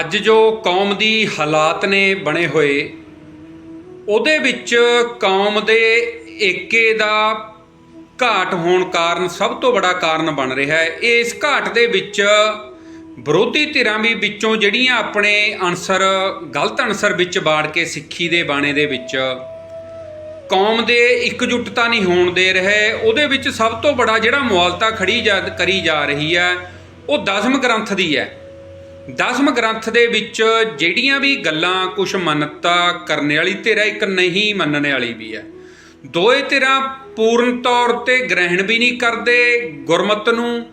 ਅੱਜ ਜੋ ਕੌਮ ਦੀ ਹਾਲਾਤ ਨੇ ਬਣੇ ਹੋਏ, ਉਹਦੇ ਵਿੱਚ ਕੌਮ ਦੇ ਏਕੇ ਦਾ ਘਾਟ ਹੋਣ ਕਾਰਨ ਸਭ ਤੋਂ ਵੱਡਾ ਕਾਰਨ ਬਣ ਰਿਹਾ ਹੈ। ਇਸ ਘਾਟ ਦੇ ਵਿੱਚ ਵਿਰੋਧੀ ਧਿਰਾਂ ਵੀ ਵਿੱਚੋਂ ਜਿਹੜੀਆਂ ਆਪਣੇ ਅਨਸਰ, ਗਲਤ ਅਨਸਰ ਵਿੱਚ ਬਾੜ ਕੇ ਸਿੱਖੀ ਦੇ ਬਾਣੇ ਦੇ ਵਿੱਚ ਕੌਮ ਦੇ ਇਕਜੁੱਟਤਾ ਨਹੀਂ ਹੋਣ ਦੇ ਰਹੇ, ਉਹਦੇ ਵਿੱਚ ਸਭ ਤੋਂ ਬੜਾ ਜਿਹੜਾ ਮੁਆਲਤਾ ਖੜੀ ਜਾ, ਕਰੀ ਜਾ ਰਹੀ ਹੈ, ਉਹ ਦਸਮ ਗ੍ਰੰਥ ਦੀ ਹੈ। ਦਸਮ ਗ੍ਰੰਥ ਦੇ ਵਿੱਚ ਜਿਹੜੀਆਂ ਵੀ ਗੱਲਾਂ ਕੁਝ ਮੰਨਤਾ ਕਰਨ ਵਾਲੀ ਧਿਰ ਹੈ ਇੱਕ ਨਹੀਂ ਮੰਨਣ ਵਾਲੀ ਵੀ ਹੈ ਦੋਏ ਧਿਰਾਂ ਪੂਰਨ ਤੌਰ ਤੇ ਗ੍ਰਹਿਣ ਵੀ ਨਹੀਂ ਕਰਦੇ, ਗੁਰਮਤ ਨੂੰ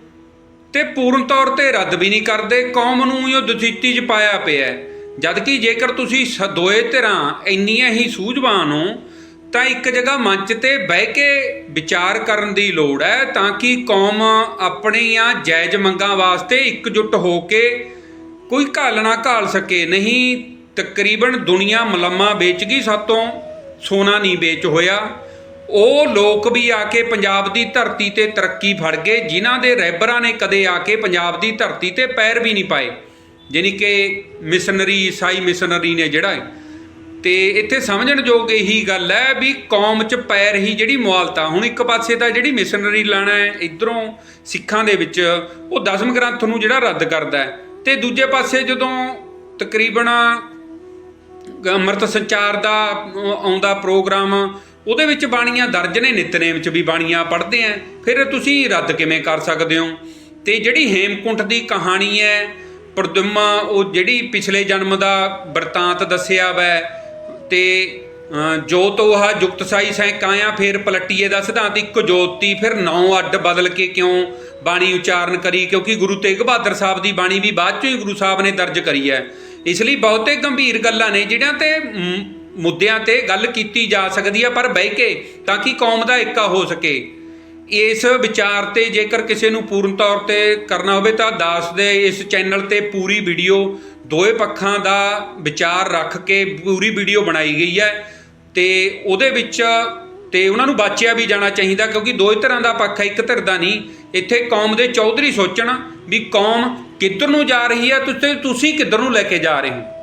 ਤੇ ਪੂਰਨ ਤੌਰ ਤੇ ਰੱਦ ਵੀ ਨਹੀਂ ਕਰਦੇ, ਕੌਮ ਨੂੰ ਹੀ ਉਹ ਦੁਚਿੱਤੀ 'ਚ ਪਾਇਆ ਪਿਆ ਹੈ। ਜਦ ਜੇਕਰ ਤੁਸੀਂ ਸ- ਦੋਏ ਧਿਰਾਂ ਇੰਨੀਆਂ ਹੀ ਸੂਝਵਾਨ ਹੋ, ਤਾਂ ਇੱਕ ਜਗ੍ਹਾ ਮੰਚ ਤੇ ਬਹਿ ਕੇ ਵਿਚਾਰ ਕਰਨ ਦੀ ਲੋੜ ਹੈ, ਤਾਂ ਕਿ ਕੌਮ ਆਪਣੀਆਂ ਜਾਇਜ਼ ਮੰਗਾਂ ਵਾਸਤੇ ਇਕਜੁੱਟ ਹੋ ਕੇ ਕੋਈ ਘਾਲ ਨਾ ਘਾਲ ਸਕੇ, ਨਹੀਂ ਤਕਰੀਬਨ ਦੁਨੀਆ ਮਲਮਾ ਵੇਚ ਗਈ ਸਾਤੋਂ, ਸੋਨਾ ਨਹੀਂ ਵੇਚ ਹੋਇਆ। ਉਹ ਲੋਕ ਵੀ ਆ ਕੇ ਪੰਜਾਬ ਦੀ ਧਰਤੀ ਤੇ ਤਰੱਕੀ ਫੜ ਗਏ, ਜਿਨ੍ਹਾਂ ਦੇ ਰੈਬਰਾਂ ਨੇ ਕਦੇ ਆ ਕੇ ਪੰਜਾਬ ਦੀ ਧਰਤੀ ਤੇ ਪੈਰ ਵੀ ਨਹੀਂ ਪਾਏ। ਯਾਨੀ ਕਿ ਮਿਸ਼ਨਰੀ, ਈਸਾਈ ਮਿਸ਼ਨਰੀ ਨੇ ਜਿਹੜਾ ਹੈ। ਤੇ ਇੱਥੇ ਸਮਝਣ ਯੋਗ ਇਹੀ ਗੱਲ ਹੈ ਵੀ ਕੌਮ 'ਚ ਪੈਰ ਹੀ ਜਿਹੜੀ ਮੁਆਲਤਾ ਹੁਣ ਇੱਕ ਪਾਸੇ ਤਾਂ ਜਿਹੜੀ ਮਿਸ਼ਨਰੀ ਲਾਣਾ ਹੈ, ਇਧਰੋਂ ਸਿੱਖਾਂ ਦੇ ਵਿੱਚ, ਉਹ ਦਸਮ ਗ੍ਰੰਥ ਨੂੰ ਜਿਹੜਾ ਰੱਦ ਕਰਦਾ ਹੈ। ਤੇ ਦੂਜੇ ਪਾਸੇ ਜਦੋਂ ਤਕਰੀਬਨ ਅੰਮ੍ਰਿਤ ਸੰਚਾਰ ਦਾ ਆਉਂਦਾ ਪ੍ਰੋਗਰਾਮ, ਉਹਦੇ ਵਿੱਚ ਬਾਣੀਆਂ ਦਰਜ ਨੇ ਨਿਤਨੇਮ ਚ ਵੀ ਬਾਣੀਆਂ ਪੜ੍ਹਦੇ ਆ ਫਿਰ ਤੁਸੀਂ ਰੱਦ ਕਿਵੇਂ ਕਰ ਸਕਦੇ ਹੋ? ਤੇ ਜਿਹੜੀ ਹੇਮਕੁੰਟ ਦੀ ਕਹਾਣੀ ਹੈ ਪ੍ਰਦਮਾ, ਉਹ ਜਿਹੜੀ ਪਿਛਲੇ ਜਨਮ ਦਾ ਵਰਤਾਂਤ ਦੱਸਿਆ ਵੈ, ਤੇ ਜੋ ਜੋਤ ਉਹ ਜੁਗਤ ਸਾਈ ਸੈ ਕਾਇਆ ਫਿਰ ਪਲਟੀਏ ਦਾ ਸਿਧਾਂਤ ਇੱਕ ਜੋਤੀ, ਫਿਰ ਨੌ ਅੱਡ ਬਦਲ ਕੇ ਕਿਉਂ ਬਾਣੀ ਉਚਾਰਨ ਕਰੀ? ਕਿਉਂਕਿ ਗੁਰੂ ਤੇਗ ਬਹਾਦਰ ਸਾਹਿਬ ਦੀ ਬਾਣੀ ਵੀ ਬਾਅਦ ਚੋਂ ਹੀ ਗੁਰੂ ਸਾਹਿਬ ਨੇ ਦਰਜ ਕਰੀ ਹੈ। ਇਸ ਲਈ ਬਹੁਤੇ ਗੰਭੀਰ ਗੱਲਾਂ ਨੇ ਜਿਹੜਿਆਂ ਤੇ ਮੁੱਦਿਆਂ ਤੇ ਗੱਲ ਕੀਤੀ ਜਾ ਸਕਦੀ ਹੈ, ਪਰ ਬਹਿ ਕੇ ਤਾਂ ਕਿ ਕੌਮ ਦਾ ਏਕਾ ਹੋ ਸਕੇ। ਇਸ ਵਿਚਾਰ ਤੇ ਜੇਕਰ ਕਿਸੇ ਨੂੰ ਪੂਰਨ ਤੌਰ ਤੇ ਕਰਨਾ ਹੋਵੇ ਤਾਂ ਦਾਸ ਦੇ ਇਸ ਚੈਨਲ ਤੇ ਪੂਰੀ ਵੀਡੀਓ ਦੋਏ ਪੱਖਾਂ ਦਾ ਵਿਚਾਰ ਰੱਖ ਕੇ ਪੂਰੀ ਵੀਡੀਓ ਬਣਾਈ ਗਈ ਹੈ। ਤੇ ਉਹਦੇ ਵਿੱਚ, ਤੇ ਉਹਨਾਂ ਨੂੰ ਬਾਚਿਆ ਵੀ ਜਾਣਾ ਚਾਹੀਦਾ ਕਿਉਂਕਿ ਦੋਏ ਧਿਰਾਂ ਦਾ ਪੱਖ ਹੈ, ਇੱਕ ਧਿਰ ਦਾ ਨਹੀਂ। ਇੱਥੇ ਕੌਮ ਦੇ ਚੌਧਰੀ ਸੋਚਣ ਵੀ ਕੌਮ ਕਿੱਧਰ ਨੂੰ ਜਾ ਰਹੀ ਹੈ, ਤੁਸੀਂ ਤੁਸੀਂ ਕਿੱਧਰ ਨੂੰ ਲੈ ਕੇ ਜਾ ਰਹੇ ਹੋ?